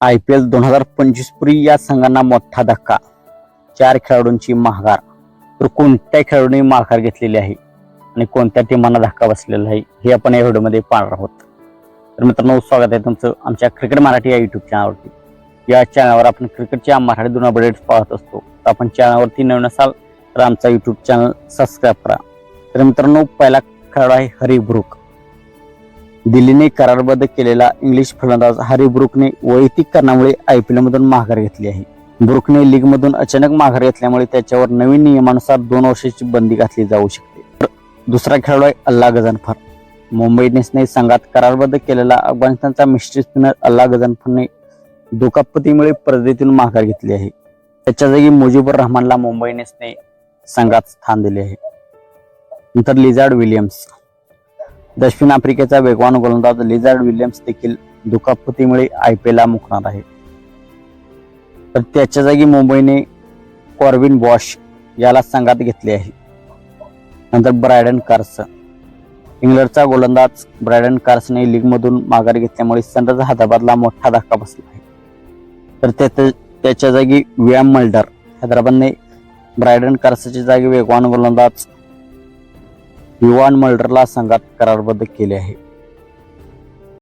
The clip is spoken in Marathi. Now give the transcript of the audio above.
आय पी एल दोन हजार पंचवीस पूर्वी या संघांना मोठा धक्का. चार खेळाडूंची माघार तर कोणत्या खेळाडूंनी माघार घेतलेली आहे? आणि कोणत्या टीमांना धक्का बसलेला आहे? हे आपण या व्हिडिओमध्ये पाहणार आहोत. तर मित्रांनो स्वागत आहे तुमचं आमच्या क्रिकेट मराठी या युट्यूब चॅनलवरती या चॅनलवर आपण क्रिकेटच्या मराठी दोन अपडेट्स पाहत असतो. तर आपण चॅनलवरती नवीन असाल तर आमचा युट्यूब चॅनल सबस्क्राईब करा. तर मित्रांनो पहिला खेळाडू आहे हरी ब्रुक दिल्लीने करारबद्ध केलेला इंग्लिश फलंदाज हरी ब्रुकने वैयक्तिक कारणामुळे आय पी एलमधून माघार घेतली आहे. ब्रुकने लीगमधून अचानक माघार घेतल्यामुळे त्याच्यावर नवीन नियमानुसार दोन वर्षाची बंदी घातली जाऊ शकते. तर दुसरा खेळाडू आहे अल्ला गजनफर मुंबई इंडियन्सने संघात करारबद्ध केलेला अफगाणिस्तानचा मिस्ट्री स्पिनर अल्ला गजनफरने दुखापतीमुळे परदेतून माघार घेतली आहे. त्याच्या जागी मुजीबुर रहमानला मुंबई इंडियन्सने संघात स्थान दिले आहे. नंतर लिझार्ड विलियम्स दक्षिण आफ्रिकेचा वेगवान गोलंदाज लिझार्ड विलियम्स देखील दुखापतीमुळे आय पी एलला मुकणार आहे. तर त्याच्या जागी मुंबईने कॉर्विन बॉश याला संघात घेतले आहे. नंतर ब्रायडन कार्स. इंग्लंडचा गोलंदाज ब्रायडन कार्सने लीगमधून माघार घेतल्यामुळे सनरायझर हैदराबादला मोठा धक्का बसला आहे. तर त्याच्या त्याच्या जागी वियाम मल्डर हैदराबादने ब्रायडन कार्सच्या जागी वेगवान गोलंदाज युवान मल्डरला संघात करारबद्ध केले आहे.